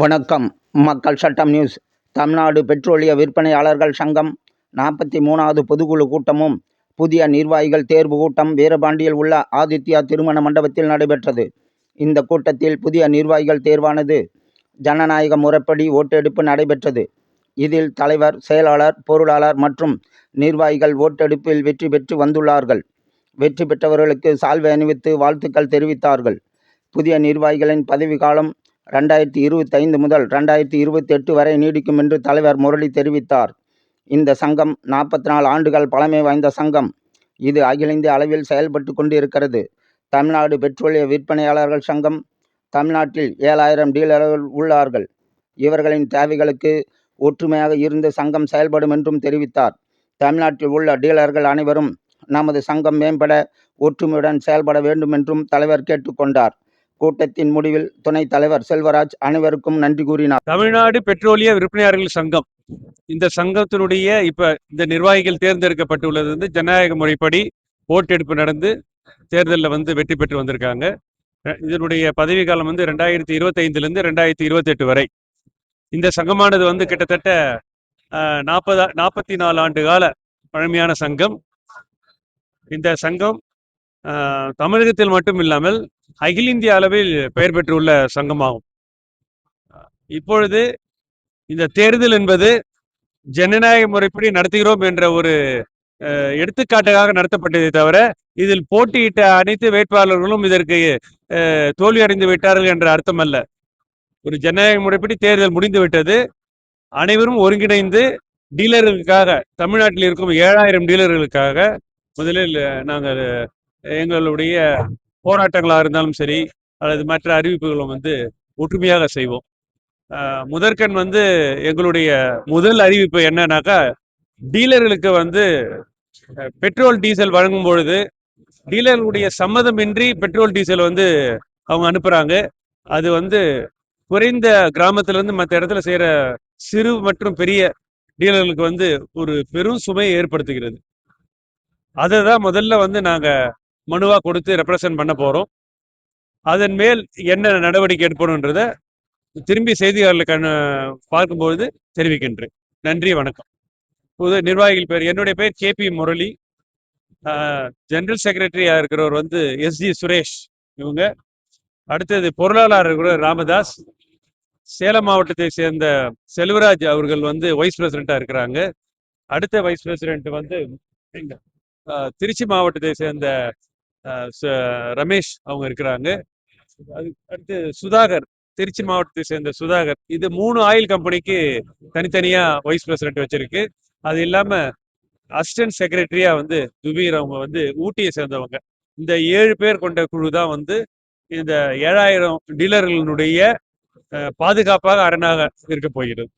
வணக்கம். மக்கள் சட்டம் நியூஸ். தமிழ்நாடு பெட்ரோலிய விற்பனையாளர்கள் சங்கம் நாற்பத்தி மூணாவது பொதுக்குழு கூட்டமும் புதிய நிர்வாகிகள் தேர்வு கூட்டம் வீரபாண்டியில் உள்ள ஆதித்யா திருமண மண்டபத்தில் நடைபெற்றது. இந்த கூட்டத்தில் புதிய நிர்வாகிகள் தேர்வானது ஜனநாயக முறைப்படி ஓட்டெடுப்பு நடைபெற்றது. இதில் தலைவர் செயலாளர் பொருளாளர் மற்றும் நிர்வாகிகள் ஓட்டெடுப்பில் வெற்றி பெற்று வந்துள்ளார்கள். வெற்றி பெற்றவர்களுக்கு சால்வை அணிவித்து வாழ்த்துக்கள் தெரிவித்தார்கள். புதிய நிர்வாகிகளின் பதவிக்காலம் ரெண்டாயிரத்தி இருபத்தைந்து முதல் ரெண்டாயிரத்தி இருபத்தெட்டு வரை நீடிக்கும் என்று தலைவர் முரளி தெரிவித்தார். இந்த சங்கம் நாற்பத்தி நாலு ஆண்டுகள் பழமை வாய்ந்த சங்கம். இது அகில இந்திய அளவில் செயல்பட்டு கொண்டிருக்கிறது. தமிழ்நாடு பெட்ரோலிய விற்பனையாளர்கள் சங்கம். தமிழ்நாட்டில் ஏழாயிரம் டீலர்கள் உள்ளார்கள். இவர்களின் தேவைகளுக்கு ஒற்றுமையாக இருந்து சங்கம் செயல்படும் என்றும் தெரிவித்தார். தமிழ்நாட்டில் உள்ள டீலர்கள் அனைவரும் நமது சங்கம் மேம்பட ஒற்றுமையுடன் செயல்பட வேண்டும் என்றும் தலைவர் கேட்டுக்கொண்டார். கூட்டத்தின் முடிவில் துணைத் தலைவர் செல்வராஜ் அனைவருக்கும் நன்றி கூறினார். தமிழ்நாடு பெட்ரோலிய விற்பனையாளர்கள் சங்கம். இந்த சங்கத்தினுடைய இப்ப இந்த நிர்வாகிகள் தேர்ந்தெடுக்கப்பட்டுள்ளது வந்து ஜனநாயக முறைப்படி ஓட்டெடுப்பு நடந்து தேர்தலில் வந்து வெற்றி பெற்று வந்திருக்காங்க. இதனுடைய பதவி காலம் வந்து ரெண்டாயிரத்தி இருபத்தைந்துலேருந்து ரெண்டாயிரத்தி இருபத்தெட்டு வரை. இந்த சங்கமானது வந்து கிட்டத்தட்ட நாற்பதா நாற்பத்தி நாலு ஆண்டு கால பழமையான சங்கம். இந்த சங்கம் தமிழகத்தில் மட்டும் இல்லாமல் அகில இந்திய அளவில் பெயர் பெற்றுள்ள சங்கமாகும். இப்பொழுது இந்த தேர்தல் என்பது ஜனநாயக முறைப்படி நடத்துகிறோம் என்ற ஒரு அஹ், எடுத்துக்காட்டுக்காக நடத்தப்பட்டதை தவிர இதில் போட்டியிட்ட அனைத்து வேட்பாளர்களும் இதற்கு அஹ், தோல்வி அடைந்து விட்டார்கள் என்ற அர்த்தம் அல்ல ஒரு ஜனநாயக முறைப்படி தேர்தல் முடிந்து விட்டது. அனைவரும் ஒருங்கிணைந்து டீலர்களுக்காக தமிழ்நாட்டில் இருக்கும் ஏழாயிரம் டீலர்களுக்காக முதலில் நாங்கள் எங்களுடைய போராட்டங்களாக இருந்தாலும் சரி அல்லது மற்ற அறிவிப்புகளும் வந்து ஒற்றுமையாக செய்வோம். முதற்கண் வந்து எங்களுடைய முதல் அறிவிப்பு என்னன்னாக்கா டீலர்களுக்கு வந்து பெட்ரோல் டீசல் வழங்கும் பொழுது டீலர்களுடைய சம்மதமின்றி பெட்ரோல் டீசல் வந்து அவங்க அனுப்புகிறாங்க அது வந்து குறைந்த கிராமத்துல இருந்து மற்ற இடத்துல செய்கிற சிறு மற்றும் பெரிய டீலர்களுக்கு வந்து ஒரு பெரும் சுமையை ஏற்படுத்துகிறது. அதை தான் முதல்ல வந்து நாங்கள் மனுவா கொடுத்து ரெப்ரசன்ட் பண்ண போறோம். அதன் மேல் என்ன நடவடிக்கை எடுப்பணுன்றத திரும்பி செய்தியாளர்களுக்கு அனு- பார்க்கும்பொழுது தெரிவிக்கின்றேன். நன்றி வணக்கம். புது நிர்வாகிகள் பேர் என்னுடைய பேர் கே பி முரளி. ஜெனரல் செக்ரட்டரியா இருக்கிறவர் வந்து எஸ் ஜி சுரேஷ். இவங்க. அடுத்தது பொருளாளர் இருக்கிற ராமதாஸ். சேலம் மாவட்டத்தை சேர்ந்த செல்வராஜ் அவர்கள் வந்து வைஸ் பிரசிடென்டா இருக்கிறாங்க. அடுத்த வைஸ் பிரசிடென்ட் வந்து ஆஹ், திருச்சி மாவட்டத்தை சேர்ந்த ரமேஷ் அவங்க இருக்கிறாங்க. அது அடுத்து சுதாகர் திருச்சி மாவட்டத்தை சேர்ந்த சுதாகர். இது மூணு ஆயில் கம்பெனிக்கு தனித்தனியா வைஸ் பிரசிடென்ட் வச்சிருக்கு. அது இல்லாம அசிஸ்டன்ட் செக்ரட்டரியா வந்து துபீர் அவங்க வந்து ஊட்டியை சேர்ந்தவங்க. இந்த ஏழு பேர் கொண்ட குழு தான் வந்து இந்த ஏழாயிரம் டீலர்களுடைய அஹ், பாதுகாப்பாக அரணாக இருக்க போகிறது.